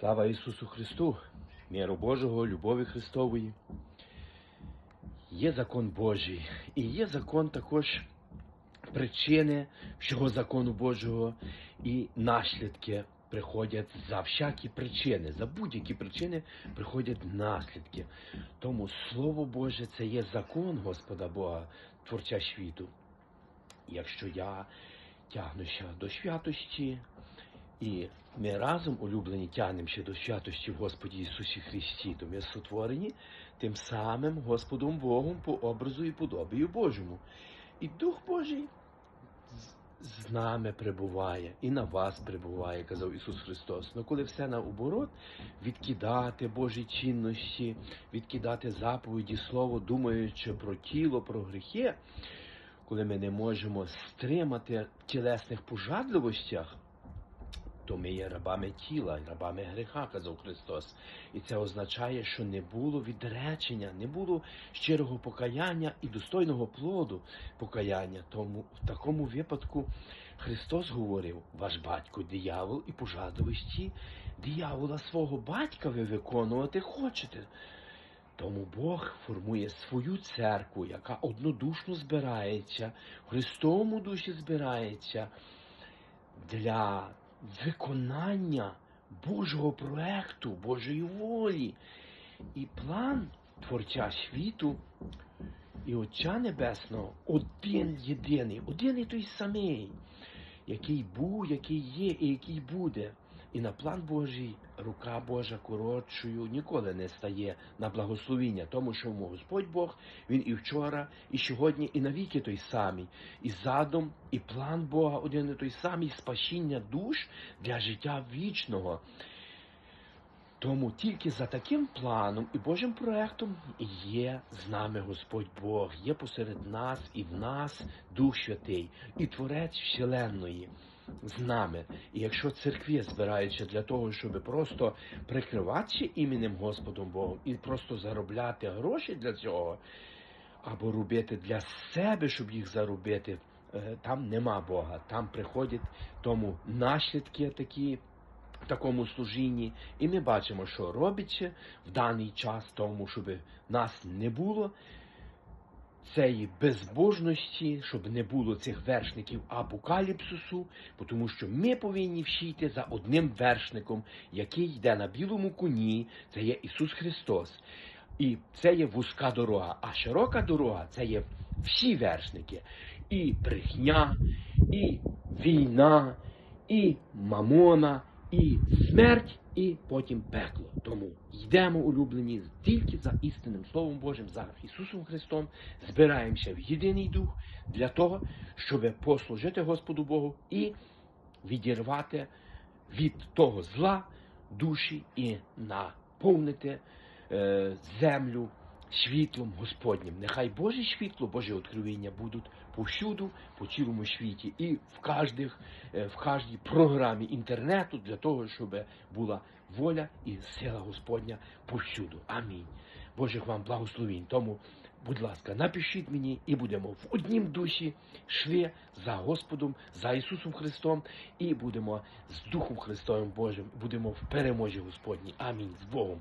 Слава Ісусу Христу, миру Божого, любові Христової. Є закон Божий, і є закон також причини всього закону Божого, і наслідки приходять за всякі причини, за будь-які причини приходять наслідки. Тому Слово Боже це є закон Господа Бога, Творця світу. Якщо я тягнуся до святості, і ми разом, улюблені, тягнемося до святості в Господі Ісусі Христі, то ми сотворені тим самим Господом Богом по образу і подобію Божому. І Дух Божий з- нами перебуває, і на вас перебуває, казав Ісус Христос. Ну коли все наоборот, відкидати Божі цінності, відкидати заповіді, Слово, думаючи про тіло, про гріхи, коли ми не можемо стримати в тілесних пожадливостях, то ми є рабами тіла, рабами гріха, казав Христос. І це означає, що не було відречення, не було щирого покаяння і достойного плоду покаяння. Тому в такому випадку Христос говорив, ваш батько диявол і пожадливості диявола свого батька ви виконувати хочете. Тому Бог формує свою церкву, яка однодушно збирається, в Христовому душі збирається для виконання Божого проекту, Божої волі. І план Творця світу і Отця Небесного один єдиний, один і той самий, який був, який є і який буде. І на план Божий рука Божа коротшою ніколи не стає на благословіння, тому що Господь Бог, Він і вчора, і сьогодні, і навіки той самий. І задум, і план Бога один і той самий спасіння душ для життя вічного. Тому тільки за таким планом і Божим проектом є з нами Господь Бог, є посеред нас і в нас Дух Святий, і Творець Вселенної з нами. І якщо церкві збираються для того, щоб просто прикриватися іменем Господом Богом і просто заробляти гроші для цього, або робити для себе, щоб їх заробити, е, там нема Бога. Там приходять тому наслідки такі в такому служінні, і ми бачимо, що робиться в даний час, тому щоб нас не було цієї безбожності, щоб не було цих вершників апокаліпсису, тому що ми повинні вчити за одним вершником, який йде на білому коні, це є Ісус Христос. І це є вузька дорога, а широка дорога це є всі вершники. І брехня, і війна, і мамона, і смерть, і потім пекло. Тому йдемо, улюблені, тільки за істинним Словом Божим, за Ісусом Христом, збираємося в єдиний дух для того, щоб послужити Господу Богу і відірвати від того зла душі і наповнити е, землю світлом Господнім. Нехай Боже світло, Боже откровення будуть повсюду, по цілому світі, і в кожних, е, в кожній програмі інтернету для того, щоб була воля і сила Господня повсюду. Амінь. Божих вам благословінь. Тому, будь ласка, напишіть мені і будемо в однім душі йшли за Господом, за Ісусом Христом, і будемо з Духом Христовим Божим, будемо в переможі Господній. Амінь. З Богом.